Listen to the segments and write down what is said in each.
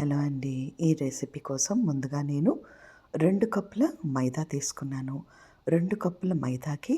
Hello అండి. ఈ recipe కోసం ముందుగా నేను రెండు కప్పుల మైదా తీసుకున్నాను. రెండు కప్పుల మైదాకి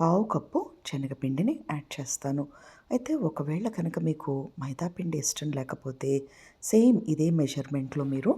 పావు కప్పు శనగపిండిని యాడ్ చేస్తాను. అయితే ఒకవేళ కనుక మీకు మైదా పిండి ఇష్టం లేకపోతే సేమ్ ఇదే మెజర్మెంట్లో మీరు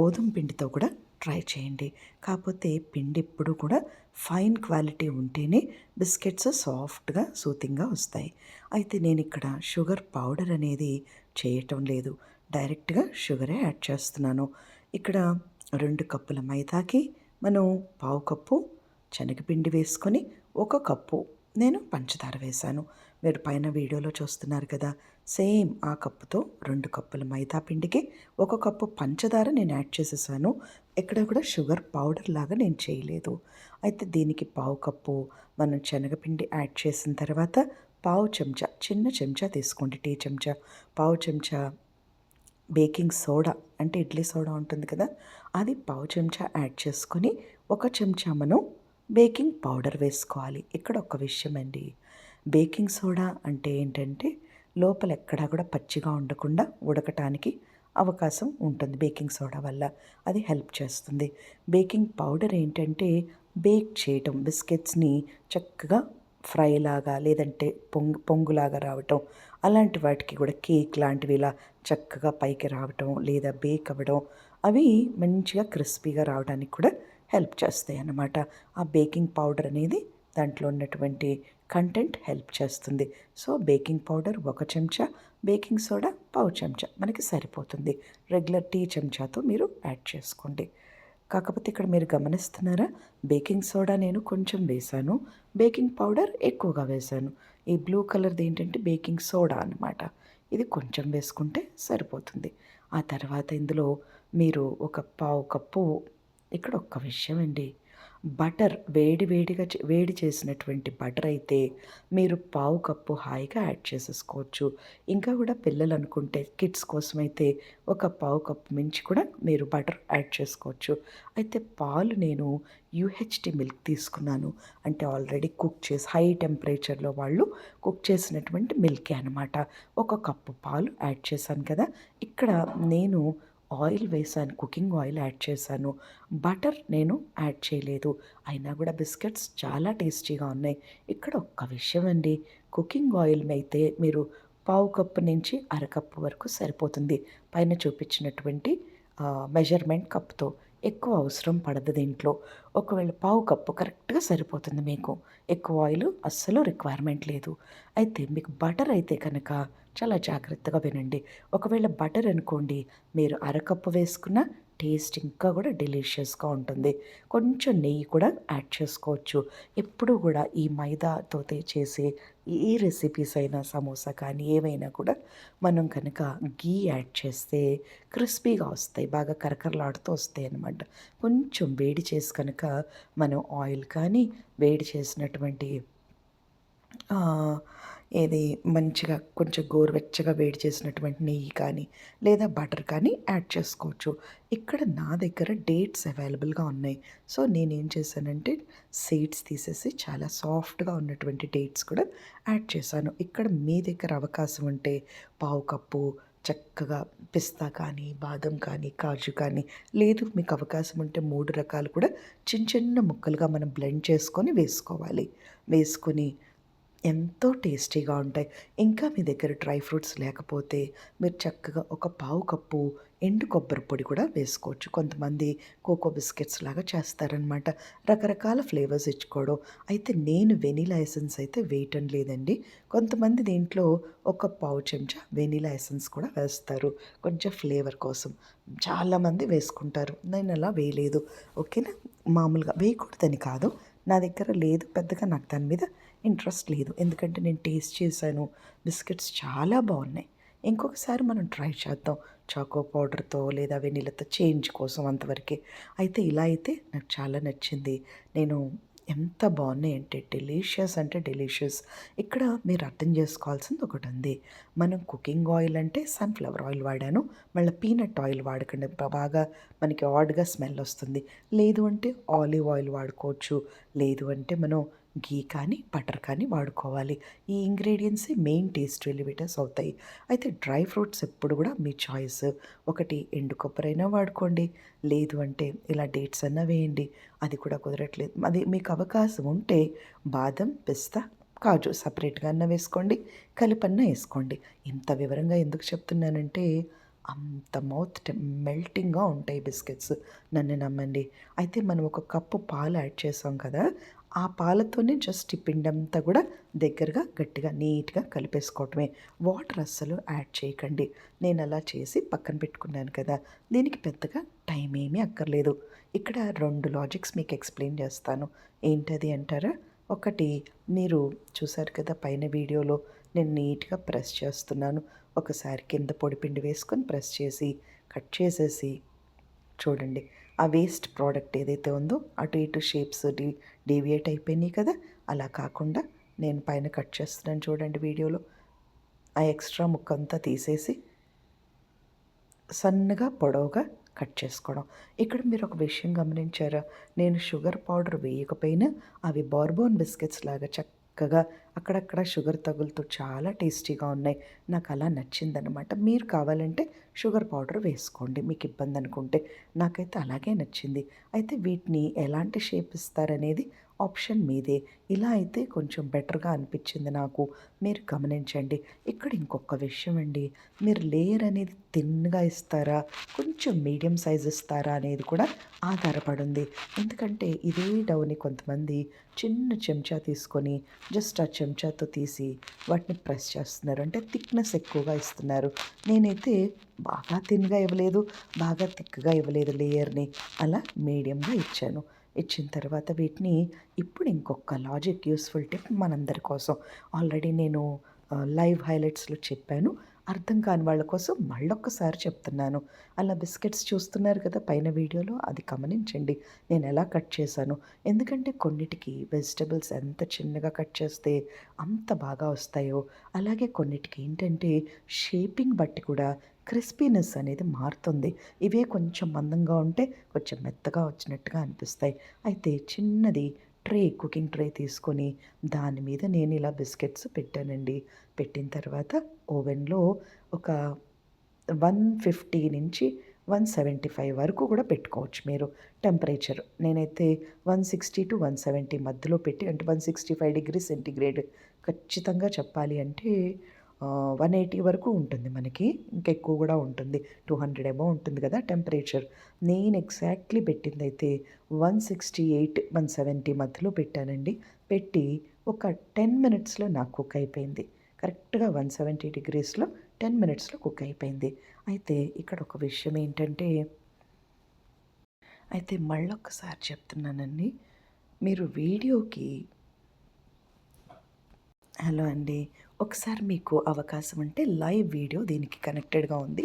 గోధుమ పిండితో కూడా ట్రై చేయండి. కాకపోతే పిండి ఎప్పుడు కూడా ఫైన్ క్వాలిటీ ఉంటేనే బిస్కెట్స్ సాఫ్ట్గా సూతింగ్గా వస్తాయి. అయితే నేను ఇక్కడ షుగర్ పౌడర్ అనేది చేయటం లేదు. డైరెక్ట్గా షుగరే యాడ్ చేస్తున్నాను. ఇక్కడ రెండు కప్పుల మైదాకి మనం పావు కప్పు శనగపిండి వేసుకొని ఒక కప్పు నేను పంచదార వేశాను. మీరు పైన వీడియోలో చూస్తున్నారు కదా సేమ్ ఆ కప్పుతో రెండు కప్పుల మైదా పిండికి ఒక కప్పు పంచదార నేను యాడ్ చేసేసాను. ఎక్కడ కూడా షుగర్ పౌడర్ లాగా నేను చేయలేదు. అయితే దీనికి పావు కప్పు మనం శనగపిండి యాడ్ చేసిన తర్వాత పావు చెంచా చిన్న చెంచా తీసుకోండి టీ చెంచా. పావు చెంచా బేకింగ్ సోడా అంటే ఇడ్లీ సోడా ఉంటుంది కదా అది పావు చెంచా యాడ్ చేసుకొని ఒక చెంచా మనం బేకింగ్ పౌడర్ వేసుకోవాలి. ఇక్కడ ఒక విషయం అండి బేకింగ్ సోడా అంటే ఏంటంటే లోపల ఎక్కడా కూడా పచ్చిగా ఉండకుండా ఉడకటానికి అవకాశం ఉంటుంది బేకింగ్ సోడా వల్ల. అది హెల్ప్ చేస్తుంది. బేకింగ్ పౌడర్ ఏంటంటే బేక్ చేయటం బిస్కెట్స్ని చక్కగా ఫ్రై లాగా లేదంటే పొంగు పొంగులాగా రావటం అలాంటి వాటికి కూడా కేక్ లాంటివి ఇలా చక్కగా పైకి రావటం లేదా బేక్ అవ్వడం అవి మంచిగా క్రిస్పీగా రావడానికి కూడా హెల్ప్ చేస్తాయి అన్నమాట. ఆ బేకింగ్ పౌడర్ అనేది దాంట్లో ఉన్నటువంటి కంటెంట్ హెల్ప్ చేస్తుంది. సో బేకింగ్ పౌడర్ ఒక చెంచా బేకింగ్ సోడా పావు చెంచా మనకి సరిపోతుంది. రెగ్యులర్ టీ చెంచాతో మీరు యాడ్ చేసుకోండి. కాకపోతే ఇక్కడ మీరు గమనిస్తున్నారా? బేకింగ్ సోడా నేను కొంచెం వేశాను. బేకింగ్ పౌడర్ ఎక్కువగా వేశాను. ఈ బ్లూ కలర్ది ఏంటంటే బేకింగ్ సోడా అనమాట ఇది కొంచెం వేసుకుంటే సరిపోతుంది. ఆ తర్వాత ఇందులో మీరు ఒక పావు కప్పు ఇక్కడ ఒక్క విషయం అండి బటర్ వేడి వేడిగా వేడి చేసినటువంటి బటర్ అయితే మీరు పావు కప్పు హాయిగా యాడ్ చేసేసుకోవచ్చు. ఇంకా కూడా పిల్లలు అనుకుంటే కిడ్స్ కోసం అయితే ఒక పావు కప్పు మించి కూడా మీరు బటర్ యాడ్ చేసుకోవచ్చు. అయితే పాలు నేను యూహెచ్డి మిల్క్ తీసుకున్నాను. అంటే ఆల్రెడీ కుక్ చేసి హై టెంపరేచర్లో వాళ్ళు కుక్ చేసినటువంటి మిల్కే అనమాట ఒక కప్పు పాలు యాడ్ చేశాను కదా. ఇక్కడ నేను ఆయిల్ వేసాను కుకింగ్ ఆయిల్ యాడ్ చేశాను. బటర్ నేను యాడ్ చేయలేదు. అయినా కూడా బిస్కెట్స్ చాలా టేస్టీగా ఉన్నాయి. ఇక్కడ ఒక్క విషయం అండి కుకింగ్ ఆయిల్ అయితే మీరు పావు కప్పు నుంచి అరకప్పు వరకు సరిపోతుంది. పైన చూపించినటువంటి మెజర్మెంట్ కప్తో ఎక్కువ అవసరం పడదు దీంట్లో. ఒకవేళ పావు కప్పు కరెక్ట్గా సరిపోతుంది మీకు. ఎక్కువ ఆయిల్ అస్సలు రిక్వైర్మెంట్ లేదు. అయితే మీకు బటర్ అయితే కనుక చాలా జాగ్రత్తగా వినండి. ఒకవేళ బటర్ అనుకోండి మీరు అరకప్పు వేసుకున్న టేస్ట్ ఇంకా కూడా డెలీషియస్గా ఉంటుంది. కొంచెం నెయ్యి కూడా యాడ్ చేసుకోవచ్చు. ఎప్పుడు కూడా ఈ మైదాతో చేసే ఏ రెసిపీస్ అయినా సమోసా కానీ ఏవైనా కూడా మనం కనుక గీ యాడ్ చేస్తే క్రిస్పీగా వస్తాయి. బాగా కరకరలాడుతూ వస్తాయి అనమాట కొంచెం వేడి చేసి కనుక మనం ఆయిల్ కానీ వేడి చేసినటువంటి ఏది మంచిగా కొంచెం గోరువెచ్చగా వేడి చేసినటువంటి నెయ్యి కానీ లేదా బటర్ కానీ యాడ్ చేసుకోవచ్చు. ఇక్కడ నా దగ్గర డేట్స్ అవైలబుల్గా ఉన్నాయి. సో నేనేం చేశానంటే సీడ్స్ తీసేసి చాలా సాఫ్ట్గా ఉన్నటువంటి డేట్స్ కూడా యాడ్ చేశాను. ఇక్కడ మీ దగ్గర అవకాశం ఉంటే పావు కప్పు చక్కగా పిస్తా కానీ బాదం కానీ కాజు కానీ లేదు మీకు అవకాశం ఉంటే మూడు రకాలు కూడా చిన్న చిన్న ముక్కలుగా మనం బ్లెండ్ చేసుకొని వేసుకోవాలి. వేసుకొని ఎంతో టేస్టీగా ఉంటాయి. ఇంకా మీ దగ్గర డ్రై ఫ్రూట్స్ లేకపోతే మీరు చక్కగా ఒక పావు కప్పు ఎండు కొబ్బరి పొడి కూడా వేసుకోవచ్చు. కొంతమంది కోకో బిస్కెట్స్ లాగా చేస్తారనమాట రకరకాల ఫ్లేవర్స్ ఇచ్చుకోవడం. అయితే నేను వెనీలా ఎసెన్స్ అయితే వేయటం లేదండి. కొంతమంది దీంట్లో ఒక పావు చెంచా వెనీలా ఎసెన్స్ కూడా వేస్తారు. కొంచెం ఫ్లేవర్ కోసం. చాలామంది వేసుకుంటారు. నేను అలా వేయలేదు. ఓకేనా? మామూలుగా వేయకూడదని కాదు. నా దగ్గర లేదు. పెద్దగా నాకు దాని మీద ఇంట్రెస్ట్ లేదు. ఎందుకంటే నేను టేస్ట్ చేశాను. బిస్కెట్స్ చాలా బాగున్నాయి. ఇంకొకసారి మనం ట్రై చేద్దాం. చాకో పౌడర్తో లేదా వెనీలతో చేంజ్ కోసం అంతవరకే. అయితే ఇలా అయితే నాకు చాలా నచ్చింది. నేను ఎంత బాగున్నాయి అంటే డెలీషియస్ అంటే డెలీషియస్. ఇక్కడ మీరు అర్థం చేసుకోవాల్సింది ఒకటి ఉంది మనం కుకింగ్ ఆయిల్ అంటే సన్ఫ్లవర్ ఆయిల్ వాడాను. మళ్ళీ పీనట్ ఆయిల్ వాడకండి. బాగా మనకి ఆడ్గా స్మెల్ వస్తుంది. లేదు అంటే ఆలివ్ ఆయిల్ వాడుకోవచ్చు. లేదు అంటే మనం గీ కానీ బటర్ కానీ వాడుకోవాలి. ఈ ఇంగ్రీడియంట్స్ మెయిన్ టేస్ట్ ఎలివేటర్స్ అవుతాయి. అయితే డ్రై ఫ్రూట్స్ ఎప్పుడు కూడా మీ చాయిస్. ఒకటి ఎండు కొబ్బరి అయినా వాడుకోండి. లేదు అంటే ఇలా డేట్స్ అన్నా వేయండి. అది కూడా కుదరట్లేదు. అది మీకు అవకాశం ఉంటే బాదం పిస్తా కాజు సపరేట్గా అన్న వేసుకోండి. కలిపన్న వేసుకోండి. ఇంత వివరంగా ఎందుకు చెప్తున్నానంటే అంత మౌత్ మెల్టింగ్గా ఉంటాయి బిస్కెట్స్. నన్ను నమ్మండి. అయితే మనం ఒక కప్పు పాలు యాడ్ చేసాం కదా ఆ పాలతోనే జస్ట్ ఈ పిండంతా కూడా దగ్గరగా గట్టిగా నీట్గా కలిపేసుకోవటమే. వాటర్ అస్సలు యాడ్ చేయకండి. నేను అలా చేసి పక్కన పెట్టుకున్నాను కదా. దీనికి పెద్దగా టైం ఏమీ అక్కర్లేదు. ఇక్కడ రెండు లాజిక్స్ మీకు ఎక్స్ప్లెయిన్ చేస్తాను. ఏంటది అంటారా? ఒకటి మీరు చూసారు కదా పైన వీడియోలో నేను నీట్గా ప్రెస్ చేస్తున్నాను. ఒకసారి కింద పొడిపిండి వేసుకొని ప్రెస్ చేసి కట్ చేసేసి చూడండి. ఆ వేస్ట్ ప్రోడక్ట్ ఏదైతే ఉందో అటు ఇటు షేప్స్ డీవియేట్ అయిపోయినాయి కదా. అలా కాకుండా నేను పైన కట్ చేస్తున్నాను చూడండి వీడియోలో. ఆ ఎక్స్ట్రా ముక్క అంతా తీసేసి సన్నగా పొడవుగా కట్ చేసుకోవడం. ఇక్కడ మీరు ఒక విషయం గమనించారా? నేను షుగర్ పౌడర్ వేయకపోయినా అవి బార్బోన్ బిస్కెట్స్ లాగా చక్కగా అక్కడక్కడ షుగర్ తగులుతూ చాలా టేస్టీగా ఉన్నాయి. నాకు అలా నచ్చిందనమాట మీరు కావాలంటే షుగర్ పౌడర్ వేసుకోండి మీకు ఇబ్బంది అనుకుంటే. నాకైతే అలాగే నచ్చింది. అయితే వీటిని ఎలాంటి షేప్ ఇస్తారనేది ఆప్షన్ మీదే. ఇలా అయితే కొంచెం బెటర్గా అనిపించింది నాకు. మీరు గమనించండి. ఇక్కడ ఇంకొక విషయం అండి. మీరు లేయర్ అనేది థిన్గా ఇస్తారా? కొంచెం మీడియం సైజ్ ఇస్తారా? అనేది కూడా ఆధారపడుంది. ఎందుకంటే ఇదే డౌని కొంతమంది చిన్న చెంచా తీసుకొని జస్ట్ ఆ చెంచాతో తీసి వాటిని ప్రెస్ చేస్తున్నారు. అంటే థిక్నెస్ ఎక్కువగా ఇస్తున్నారు. నేనైతే బాగా థిన్గా ఇవ్వలేదు బాగా థిక్గా ఇవ్వలేదు లేయర్ని. అలా మీడియంగా ఇచ్చాను. ఇచ్చిన తర్వాత వీటిని ఇప్పుడు ఇంకొక లాజిక్ యూస్ఫుల్ టిప్ మనందరి కోసం. ఆల్రెడీ నేను లైవ్ హైలైట్స్లో చెప్పాను. అర్థం కాని వాళ్ళ కోసం మళ్ళొక్కసారి చెప్తున్నాను. అలా బిస్కెట్స్ చూస్తున్నారు కదా పైన వీడియోలో అది గమనించండి. నేను ఎలా కట్ చేశాను? ఎందుకంటే కొన్నిటికి వెజిటబుల్స్ ఎంత చిన్నగా కట్ చేస్తే అంత బాగా వస్తాయో అలాగే కొన్నిటికి ఏంటంటే షేపింగ్ బట్టి కూడా క్రిస్పీనెస్ అనేది మారుతుంది. ఇవే కొంచెం మందంగా ఉంటే కొంచెం మెత్తగా వచ్చినట్టుగా అనిపిస్తాయి. అయితే చిన్నది ట్రే కుకింగ్ ట్రే తీసుకొని దాని మీద నేను ఇలా బిస్కెట్స్ పెట్టానండి. పెట్టిన తర్వాత ఓవెన్లో ఒక వన్ ఫిఫ్టీ నుంచి వన్ సెవెంటీ ఫైవ్ వరకు కూడా పెట్టుకోవచ్చు మీరు. టెంపరేచర్ నేనైతే one sixty to one seventy మధ్యలో పెట్టి అంటే one sixty five degree centigrade ఖచ్చితంగా చెప్పాలి అంటే వన్ ఎయిటీ వరకు ఉంటుంది మనకి. ఇంకెక్కువ కూడా ఉంటుంది. టూ హండ్రెడ్ ఏమో ఉంటుంది కదా టెంపరేచర్ నేను ఎగ్జాక్ట్లీ పెట్టింది అయితే one sixty eight one seventy మధ్యలో పెట్టానండి. పెట్టి ఒక టెన్ మినిట్స్లో నాకు కుక్ అయిపోయింది. కరెక్ట్గా వన్ సెవెంటీ డిగ్రీస్లో టెన్ మినిట్స్లో కుక్ అయిపోయింది. అయితే ఇక్కడ ఒక విషయం ఏంటంటే అయితే మళ్ళొక్కసారి చెప్తున్నానండి. మీరు వీడియోకి హలో అండి ఒకసారి మీకు అవకాశం ఉంటే లైవ్ వీడియో దీనికి కనెక్టెడ్గా ఉంది.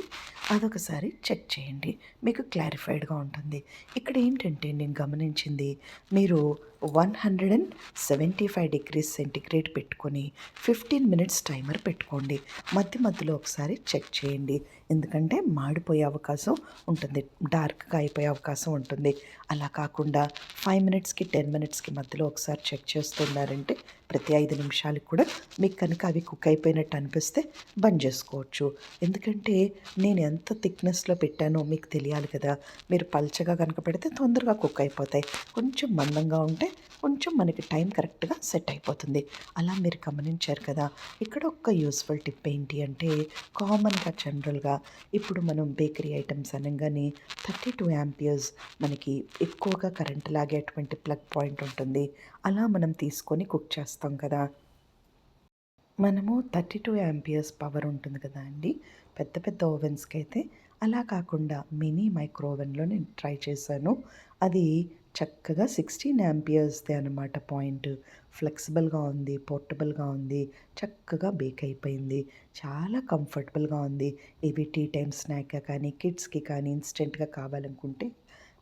అదొకసారి చెక్ చేయండి. మీకు క్లారిఫైడ్గా ఉంటుంది. ఇక్కడ ఏంటంటే నేను గమనించింది మీరు one hundred and seventy five degrees centigrade పెట్టుకొని ఫిఫ్టీన్ మినిట్స్ టైమర్ పెట్టుకోండి. మధ్య మధ్యలో ఒకసారి చెక్ చేయండి. ఎందుకంటే మాడిపోయే అవకాశం ఉంటుంది. డార్క్గా అయిపోయే అవకాశం ఉంటుంది. అలా కాకుండా ఫైవ్ మినిట్స్కి టెన్ మినిట్స్కి మధ్యలో ఒకసారి చెక్ చేస్తున్నారంటే ప్రతి ఐదు నిమిషాలకు కూడా మీకు కనుక అవి కుక్ అయిపోయినట్టు అనిపిస్తే బంద్ చేసుకోవచ్చు. ఎందుకంటే నేను ఎంత థిక్నెస్లో పెట్టానో మీకు తెలియాలి కదా. మీరు పల్చగా కనుక పెడితే తొందరగా కుక్ అయిపోతాయి. కొంచెం మందంగా ఉంటే కొంచెం మనకి టైం కరెక్ట్గా సెట్ అయిపోతుంది. అలా మీరు గమనించారు కదా! ఇక్కడ ఒక యూస్ఫుల్ టిప్ ఏంటి అంటే కామన్గా జనరల్గా ఇప్పుడు మనం బేకరీ ఐటమ్స్ అనగానే థర్టీ టూ యాంపియర్స్ మనకి ఎక్కువగా కరెంట్ లాగేటువంటి ప్లగ్ పాయింట్ ఉంటుంది. అలా మనం తీసుకొని కుక్ చేస్తాం కదా! మనము థర్టీ టూ యాంపియర్స్ పవర్ ఉంటుంది కదా అండి! పెద్ద పెద్ద ఓవెన్స్కి అయితే అలా కాకుండా మినీ మైక్రో ఓవెన్లో నేను ట్రై చేశాను. అది చక్కగా సిక్స్టీన్ యాంపియర్స్దే అనమాట పాయింట్ ఫ్లెక్సిబుల్గా ఉంది పోర్టబుల్గా ఉంది చక్కగా బేక్ అయిపోయింది. చాలా కంఫర్టబుల్గా ఉంది. ఇవి టీ టైం స్నాక్గా కానీ కిడ్స్కి కానీ ఇన్స్టెంట్గా కావాలనుకుంటే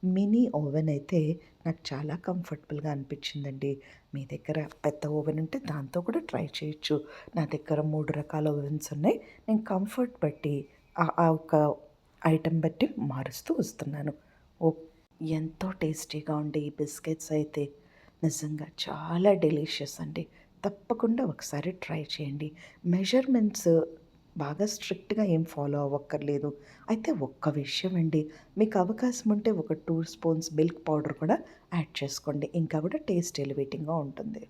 మినీ ఓవెన్ అయితే నాకు చాలా కంఫర్టబుల్గా అనిపించిందండి. మీ దగ్గర పెద్ద ఓవెన్ ఉంటే దాంతో కూడా ట్రై చేయొచ్చు. నా దగ్గర మూడు రకాల ఓవెన్స్ ఉన్నాయి. నేను కంఫర్ట్ బట్టి ఆ ఒక ఐటెం బట్టి మారుస్తూ వస్తున్నాను. ఓ ఎంతో టేస్టీగా ఉండే ఈ బిస్కెట్స్ అయితే నిజంగా చాలా డెలీషియస్ అండి. తప్పకుండా ఒకసారి ట్రై చేయండి. మెజర్మెంట్స్ బాగా స్ట్రిక్ట్గా ఏం ఫాలో అవ్వక్కర్లేదు. అయితే ఒక్క విషయం అండి మీకు అవకాశం ఉంటే ఒక టూ స్పూన్స్ మిల్క్ పౌడర్ కూడా యాడ్ చేసుకోండి. ఇంకా కూడా టేస్ట్ ఎలివేటింగ్గా ఉంటుంది.